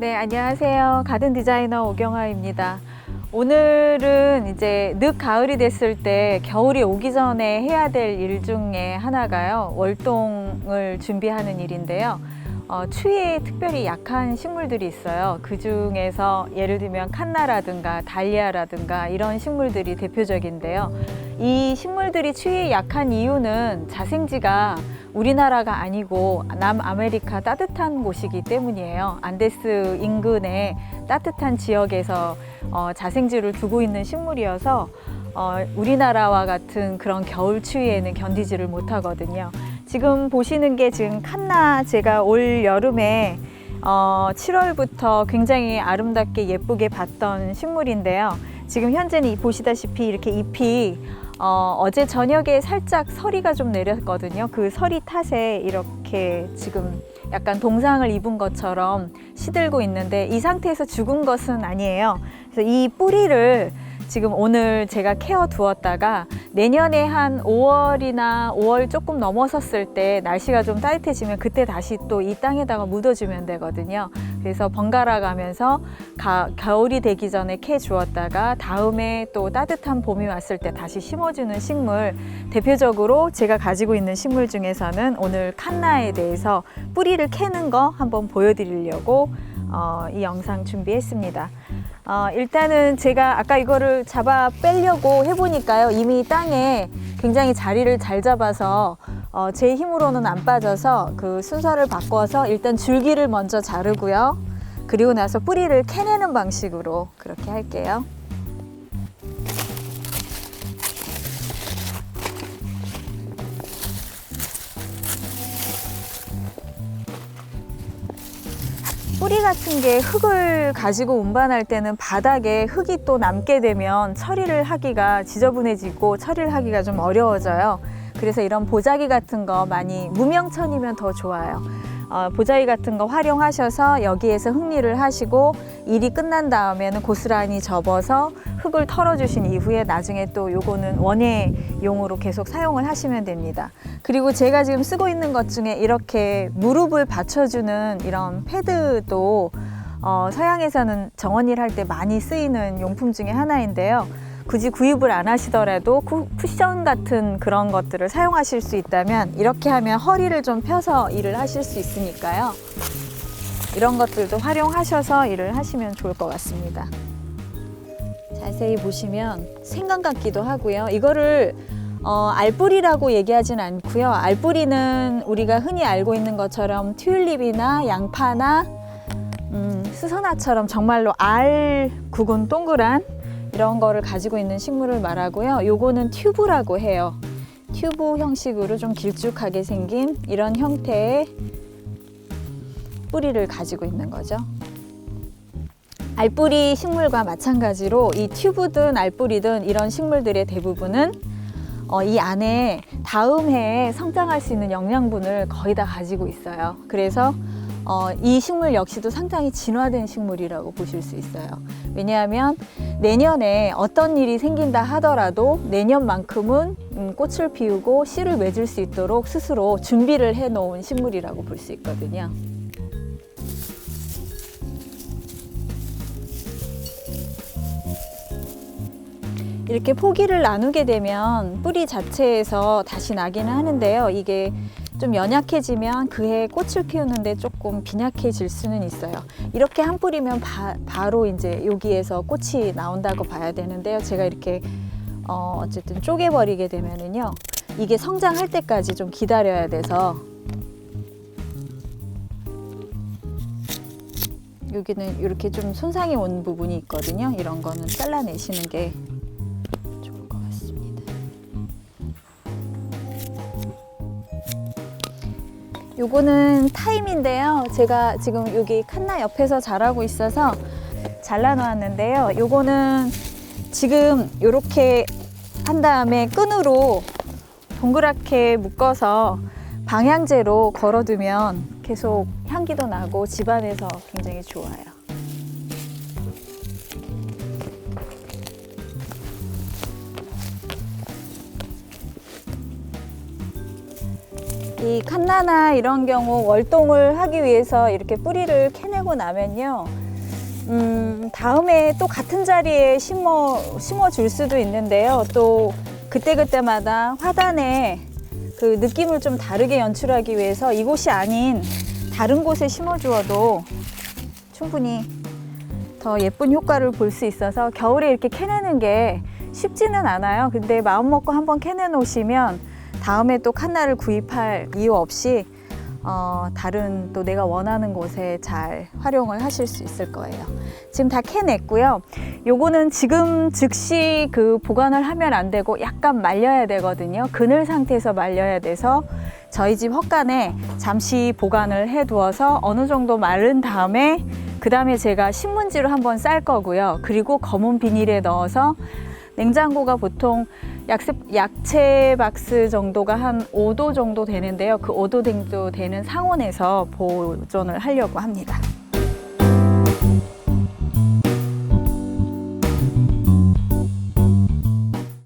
네, 안녕하세요. 가든 디자이너 오경아입니다. 오늘은 이제 늦 가을이 됐을 때 겨울이 오기 전에 해야 될 일 중에 하나가요. 월동을 준비하는 일인데요. 어, 추위에 특별히 약한 식물들이 있어요. 그 중에서 예를 들면 칸나라든가 달리아라든가 이런 식물들이 대표적인데요. 이 식물들이 추위에 약한 이유는 자생지가 우리나라가 아니고 남아메리카 따뜻한 곳이기 때문이에요. 안데스 인근의 따뜻한 지역에서 어, 자생지를 두고 있는 식물이어서 어, 우리나라와 같은 그런 겨울 추위에는 견디지를 못하거든요. 지금 보시는 게 지금 칸나 제가 올 여름에 어, 7월부터 굉장히 아름답게 예쁘게 봤던 식물인데요. 지금 현재는 이- 보시다시피 이렇게 잎이 어, 어제 저녁에 살짝 서리가 좀 내렸거든요. 그 서리 탓에 이렇게 지금 약간 동상을 입은 것처럼 시들고 있는데 이 상태에서 죽은 것은 아니에요. 그래서 이 뿌리를 지금 오늘 제가 케어 두었다가 내년에 한 5월이나 5월 조금 넘어섰을 때 날씨가 좀 따뜻해지면 그때 다시 또 이 땅에다가 묻어주면 되거든요. 그래서 번갈아 가면서 가, 겨울이 되기 전에 캐 주었다가 다음에 또 따뜻한 봄이 왔을 때 다시 심어주는 식물 대표적으로 제가 가지고 있는 식물 중에서는 오늘 칸나에 대해서 뿌리를 캐는 거 한번 보여드리려고 어, 이 영상 준비했습니다. 어, 일단은 제가 아까 이거를 잡아 빼려고 해보니까요. 이미 땅에 굉장히 자리를 잘 잡아서 어, 제 힘으로는 안 빠져서 그 순서를 바꿔서 일단 줄기를 먼저 자르고요. 그리고 나서 뿌리를 캐내는 방식으로 그렇게 할게요. 뿌리 같은 게 흙을 가지고 운반할 때는 바닥에 흙이 또 남게 되면 처리를 하기가 지저분해지고 처리를 하기가 좀 어려워져요. 그래서 이런 보자기 같은 거 많이 무명천이면 더 좋아요. 어, 보자기 같은 거 활용하셔서 여기에서 흙일을 하시고 일이 끝난 다음에는 고스란히 접어서 흙을 털어주신 이후에 나중에 또 요거는 원예용으로 계속 사용을 하시면 됩니다. 그리고 제가 지금 쓰고 있는 것 중에 이렇게 무릎을 받쳐주는 이런 패드도 어, 서양에서는 정원일 할 때 많이 쓰이는 용품 중에 하나인데요. 굳이 구입을 안 하시더라도 쿠, 쿠션 같은 그런 것들을 사용하실 수 있다면 이렇게 하면 허리를 좀 펴서 일을 하실 수 있으니까요. 이런 것들도 활용하셔서 일을 하시면 좋을 것 같습니다. 자세히 보시면 생강 같기도 하고요. 이거를 어, 알뿌리라고 얘기하진 않고요. 알뿌리는 우리가 흔히 알고 있는 것처럼 튤립이나 양파나 음, 수선화처럼 정말로 알 굵은 동그란 이런 거를 가지고 있는 식물을 말하고요. 요거는 튜브라고 해요. 튜브 형식으로 좀 길쭉하게 생긴 이런 형태의 뿌리를 가지고 있는 거죠. 알뿌리 식물과 마찬가지로 이 튜브든 알뿌리든 이런 식물들의 대부분은 어, 이 안에 다음 해에 성장할 수 있는 영양분을 거의 다 가지고 있어요. 그래서 어, 이 식물 역시도 상당히 진화된 식물이라고 보실 수 있어요. 왜냐하면 내년에 어떤 일이 생긴다 하더라도 내년만큼은 음, 꽃을 피우고 씨를 맺을 수 있도록 스스로 준비를 해 놓은 식물이라고 볼 수 있거든요. 이렇게 포기를 나누게 되면 뿌리 자체에서 다시 나기는 하는데요. 이게 좀 연약해지면 그해 꽃을 피우는데 조금 빈약해질 수는 있어요. 이렇게 한 뿌리면 바, 바로 이제 여기에서 꽃이 나온다고 봐야 되는데요. 제가 이렇게 어, 어쨌든 쪼개버리게 되면은요. 이게 성장할 때까지 좀 기다려야 돼서 여기는 이렇게 좀 손상이 온 부분이 있거든요. 이런 거는 잘라내시는 게 요거는 타임인데요. 제가 지금 여기 칸나 옆에서 자라고 있어서 잘라 놓았는데요. 요거는 지금 요렇게 한 다음에 끈으로 동그랗게 묶어서 방향제로 걸어두면 계속 향기도 나고 집안에서 굉장히 좋아요. 이 칸나나 이런 경우 월동을 하기 위해서 이렇게 뿌리를 캐내고 나면요. 음, 다음에 또 같은 자리에 심어, 심어 줄 수도 있는데요. 또 그때그때마다 화단에 그 느낌을 좀 다르게 연출하기 위해서 이곳이 아닌 다른 곳에 심어 주어도 충분히 더 예쁜 효과를 볼 수 있어서 겨울에 이렇게 캐내는 게 쉽지는 않아요. 근데 마음 먹고 한번 캐내 놓으시면 다음에 또 칸나를 구입할 이유 없이 어, 다른 또 내가 원하는 곳에 잘 활용을 하실 수 있을 거예요. 지금 다 캐냈고요. 요거는 지금 즉시 그 보관을 하면 안 되고 약간 말려야 되거든요. 그늘 상태에서 말려야 돼서 저희 집 헛간에 잠시 보관을 해 두어서 어느 정도 마른 다음에 그 다음에 제가 신문지로 한번 쌀 거고요. 그리고 검은 비닐에 넣어서 냉장고가 보통 약세, 약채 박스 정도가 한 5도 정도 되는데요. 그 5도 정도 되는 상온에서 보존을 하려고 합니다.